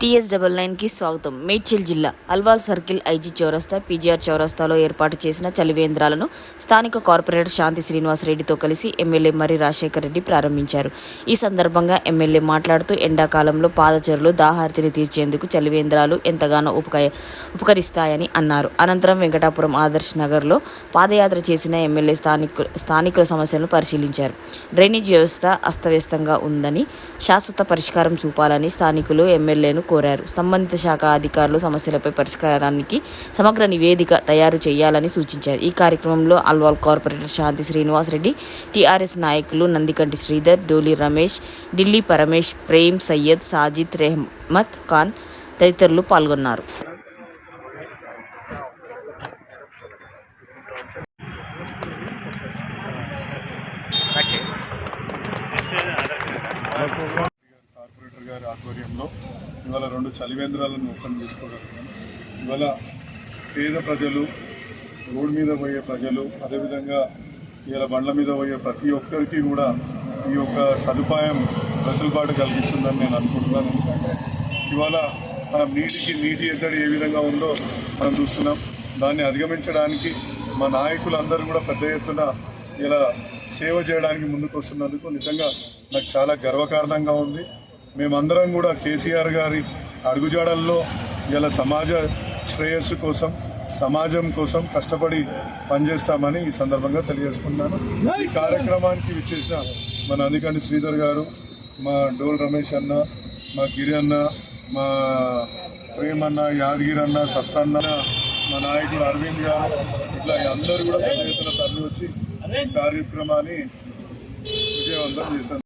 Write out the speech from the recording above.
TS double నైన్కి స్వాగతం. మేడ్చల్ జిల్లా అల్వాల్ సర్కిల్ ఐజీ చౌరస్తా పీజీఆర్ చౌరస్తాలో ఏర్పాటు చేసిన చలివేంద్రాలను స్థానిక కార్పొరేటర్ శాంతి శ్రీనివాసరెడ్డితో కలిసి ఎమ్మెల్యే మర్రి రాజశేఖర్ రెడ్డి ప్రారంభించారు. ఈ సందర్భంగా ఎమ్మెల్యే మాట్లాడుతూ ఎండాకాలంలో పాదచరులు దాహార్తిని తీర్చేందుకు చలివేంద్రాలు ఎంతగానో ఉపక ఉపకరిస్తాయని అన్నారు. అనంతరం వెంకటాపురం ఆదర్శ్ నగర్లో పాదయాత్ర చేసిన ఎమ్మెల్యే స్థానికు స్థానికుల సమస్యలను పరిశీలించారు. డ్రైనేజ్ వ్యవస్థ అస్తవ్యస్తంగా ఉందని శాశ్వత పరిష్కారం చూపాలని స్థానికులు ఎమ్మెల్యేను కోరారు. సంబంధిత శాఖ అధికారులు సమస్యలపై పరిష్కారానికి సమగ్ర నివేదిక తయారు చేయాలని సూచించారు. ఈ కార్యక్రమంలో అల్వాల్ కార్పొరేటర్ శాంతి శ్రీనివాస్ రెడ్డి టీఆర్ఎస్ నాయకులు నందికంటి శ్రీధర్ డోలి రమేష్ ఢిల్లీ పరమేష్ ప్రేమ్ సయ్యద్ సాజిద్ రెహమత్ ఖాన్ తదితరులు పాల్గొన్నారు. కార్పొరేటర్ గారి ఆధ్వర్యంలో ఇవాళ రెండు చలివేంద్రాలను ఓపెన్ చేసుకోగలుగుతున్నాం. ఇవాళ పేద ప్రజలు రోడ్డు మీద పోయే ప్రజలు అదేవిధంగా ఇలా బండ్ల మీద పోయే ప్రతి ఒక్కరికి కూడా ఈ యొక్క సదుపాయం వెసులుబాటు కలిగిస్తుందని నేను అనుకుంటున్నాను. ఎందుకంటే ఇవాళ మనం నీటికి నీటి ఎద్దడి ఏ విధంగా ఉందో మనం చూస్తున్నాం. దాన్ని అధిగమించడానికి మా నాయకులందరూ కూడా పెద్ద ఎత్తున ఇలా సేవ చేయడానికి ముందుకు వస్తున్నందుకు నిజంగా నాకు చాలా గర్వకారణంగా ఉంది. మేమందరం కూడా కేసీఆర్ గారి అడుగుజాడల్లో ఇలా సమాజ శ్రేయస్సు కోసం సమాజం కోసం కష్టపడి పనిచేస్తామని ఈ సందర్భంగా తెలియజేసుకున్నాను ఈ కార్యక్రమానికి విచ్చేసిన మన అందుకండి శ్రీధర్ గారు మా డోల్ రమేష్ అన్న మా గిరి అన్న మా ప్రేమన్న యాదగిరి అన్న సత్తన్న మా నాయకుడు అరవింద్ గారు ఇట్లా అందరూ కూడా పెద్ద ఎత్తున తరలి వచ్చి కార్యక్రమాన్ని విజయవంతం చేస్తారు